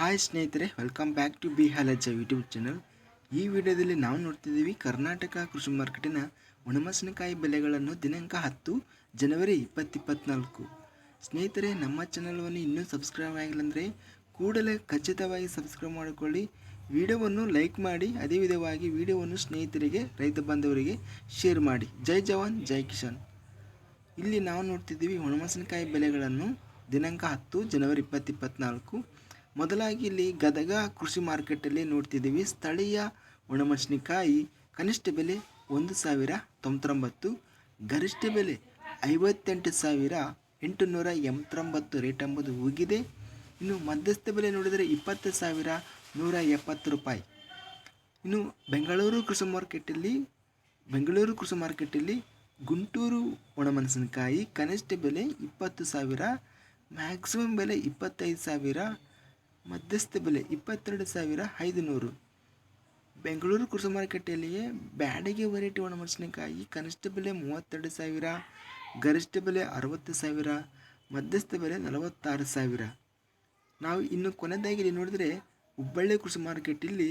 Hi ಸ್ನೇಹಿತರೆ welcome back to B Halajja YouTube channel ಈ ವಿಡಿಯೋದಲ್ಲಿ ನಾವು ನೋಡ್ತಿದ್ದೀವಿ ಕರ್ನಾಟಕ ಕೃಷಿ ಮಾರ್ಕೆಟಿನ ಒಣಮೆಣಸಿನಕಾಯಿ ಬೆಲೆಗಳನ್ನು ದಿನಾಂಕ ಹತ್ತು, ಜನವರಿ ಇಪ್ಪತ್ತಿಪ್ಪತ್ನಾಲ್ಕು. ಸ್ನೇಹಿತರೆ, ನಮ್ಮ ಚಾನಲ್ವನ್ನು ಇನ್ನೂ ಸಬ್ಸ್ಕ್ರೈಬ್ ಆಗಿಲ್ಲ ಅಂದರೆ ಕೂಡಲೇ ಖಚಿತವಾಗಿ ಸಬ್ಸ್ಕ್ರೈಬ್ ಮಾಡಿಕೊಳ್ಳಿ. ವಿಡಿಯೋವನ್ನು ಲೈಕ್ ಮಾಡಿ, ಅದೇ ವಿಧವಾಗಿ ವಿಡಿಯೋವನ್ನು ಸ್ನೇಹಿತರಿಗೆ, ರೈತ ಬಾಂಧವರಿಗೆ ಶೇರ್ ಮಾಡಿ. ಜೈ ಜವಾನ್, ಜೈ ಕಿಶನ್ ಇಲ್ಲಿ ನಾವು ನೋಡ್ತಿದ್ದೀವಿ ಒಣಮೆಣಸಿನಕಾಯಿ ಬೆಲೆಗಳನ್ನು ದಿನಾಂಕ ಹತ್ತು, ಜನವರಿ ಇಪ್ಪತ್ತಿಪ್ಪತ್ನಾಲ್ಕು. ಮೊದಲಾಗಿ ಇಲ್ಲಿ ಗದಗ ಕೃಷಿ ಮಾರ್ಕೆಟಲ್ಲಿ ನೋಡ್ತಿದ್ದೀವಿ. ಸ್ಥಳೀಯ ಒಣಮೆಣಸಿನಕಾಯಿ ಕನಿಷ್ಠ ಬೆಲೆ ಒಂದು ಸಾವಿರ ತೊಂಬತ್ತೊಂಬತ್ತು, ಗರಿಷ್ಠ ಬೆಲೆ ಐವತ್ತೆಂಟು ಸಾವಿರ ಎಂಟುನೂರ ಎಂಬತ್ತೊಂಬತ್ತು ರೇಟ್ ಎಂಬುದು ಹೋಗಿದೆ ಇನ್ನು ಮಧ್ಯಸ್ಥ ಬೆಲೆ ನೋಡಿದರೆ ಇಪ್ಪತ್ತು ಸಾವಿರ ನೂರ ಎಪ್ಪತ್ತು ರೂಪಾಯಿ. ಇನ್ನು ಬೆಂಗಳೂರು ಕೃಷಿ ಮಾರ್ಕೆಟಲ್ಲಿ ಬೆಂಗಳೂರು ಕೃಷಿ ಮಾರ್ಕೆಟಲ್ಲಿ ಗುಂಟೂರು ಒಣಮೆಣಸಿನಕಾಯಿ ಕನಿಷ್ಠ ಬೆಲೆ ಇಪ್ಪತ್ತು ಸಾವಿರ ಮ್ಯಾಕ್ಸಿಮಮ್ ಬೆಲೆ ಇಪ್ಪತ್ತೈದು ಸಾವಿರ ಮಧ್ಯಸ್ಥ ಬೆಲೆ ಇಪ್ಪತ್ತೆರಡು ಸಾವಿರ ಐದು ನೂರು ಬೆಂಗಳೂರು ಕೃಷಿ ಮಾರುಕಟ್ಟೆಯಲ್ಲಿಯೇ ಬ್ಯಾಡಿಗೆ ವೆರೈಟಿ ಒಣಮೆಣಸಿನಕಾಯಿ ಕನಿಷ್ಠ ಬೆಲೆ ಮೂವತ್ತೆರಡು ಸಾವಿರ, ಗರಿಷ್ಠ ಬೆಲೆ ಅರವತ್ತು ಸಾವಿರ, ಮಧ್ಯಸ್ಥ ಬೆಲೆ ನಲವತ್ತಾರು ಸಾವಿರ. ನಾವು ಇನ್ನು ಕೊನೆಯದಾಗಿ ಇಲ್ಲಿ ನೋಡಿದರೆ ಹುಬ್ಬಳ್ಳಿ ಕೃಷಿ ಮಾರುಕಟ್ಟೆಯಲ್ಲಿ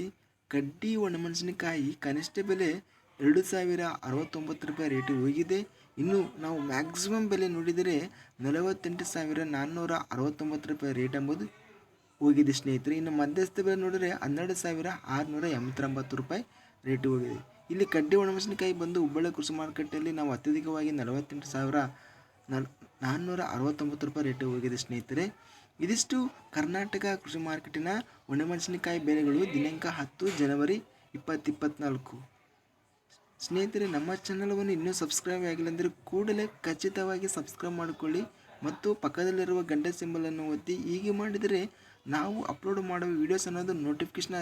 ಕಡ್ಡಿ ಒಣಮೆಣಸಿನಕಾಯಿ ಕನಿಷ್ಠ ಬೆಲೆ ಎರಡು ಸಾವಿರ ಅರವತ್ತೊಂಬತ್ತು ರೂಪಾಯಿ ರೇಟ್ ಹೋಗಿದೆ. ಇನ್ನು ನಾವು ಮ್ಯಾಕ್ಸಿಮಮ್ ಬೆಲೆ ನೋಡಿದರೆ ನಲವತ್ತೆಂಟು ಸಾವಿರ ನಾನ್ನೂರ ಅರವತ್ತೊಂಬತ್ತು ರೂಪಾಯಿ ರೇಟ್ ಎಂಬುದು ಹೋಗಿದೆ ಸ್ನೇಹಿತರೆ. ಇನ್ನು ಮಧ್ಯಸ್ಥ ಬೆಲೆ ನೋಡಿದರೆ ಹನ್ನೆರಡು ಸಾವಿರ ಆರುನೂರ ಎಂಬತ್ತೊಂಬತ್ತು ರೂಪಾಯಿ ರೇಟ್ ಹೋಗಿದೆ. ಇಲ್ಲಿ ಕಡ್ಡಿ ಒಣಮೆಣಸಿನಕಾಯಿ ಬಂದು ಹುಬ್ಬಳ್ಳಿ ಕೃಷಿ ಮಾರುಕಟ್ಟೆಯಲ್ಲಿ ನಾವು ಅತ್ಯಧಿಕವಾಗಿ ನಲವತ್ತೆಂಟು ಸಾವಿರ ನಲ್ ನಾನ್ನೂರ ಅರವತ್ತೊಂಬತ್ತು ರೂಪಾಯಿ ರೇಟ್ ಹೋಗಿದೆ ಸ್ನೇಹಿತರೆ. ಇದಿಷ್ಟು ಕರ್ನಾಟಕ ಕೃಷಿ ಮಾರ್ಕೆಟಿನ ಒಣಮೆಣಸಿನಕಾಯಿ ಬೆಲೆಗಳು ದಿನಾಂಕ ಹತ್ತು ಜನವರಿ ಇಪ್ಪತ್ತಿಪ್ಪತ್ನಾಲ್ಕು. ಸ್ನೇಹಿತರೆ, ನಮ್ಮ ಚಾನಲವನ್ನು ಇನ್ನೂ ಸಬ್ಸ್ಕ್ರೈಬ್ ಆಗಿಲ್ಲ ಅಂದರೆ ಕೂಡಲೇ ಖಚಿತವಾಗಿ ಸಬ್ಸ್ಕ್ರೈಬ್ ಮಾಡಿಕೊಳ್ಳಿ. ಮತ್ತು ಪಕ್ಕದಲ್ಲಿರುವ ಗಂಟೆ ಸಿಂಬಲನ್ನು ಒತ್ತಿ ಹೀಗೆ ಮಾಡಿದರೆ ನಾವು ಅಪ್ಲೋಡ್ ಮಾಡುವ ವೀಡಿಯೋಸ್ ಅನ್ನೋದು ನೋಟಿಫಿಕೇಶನ್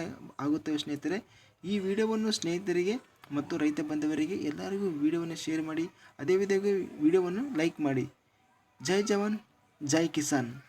ಆಗುತ್ತವೆ ಸ್ನೇಹಿತರೆ. ಈ ವಿಡಿಯೋವನ್ನು ಸ್ನೇಹಿತರಿಗೆ ಮತ್ತು ರೈತ ಬಂಧುವರಿಗೆ ಎಲ್ಲರಿಗೂ ವಿಡಿಯೋವನ್ನು ಶೇರ್ ಮಾಡಿ, ಅದೇ ವಿಧವಾಗಿ ವಿಡಿಯೋವನ್ನು ಲೈಕ್ ಮಾಡಿ. ಜೈ ಜವಾನ್, ಜೈ ಕಿಸಾನ್.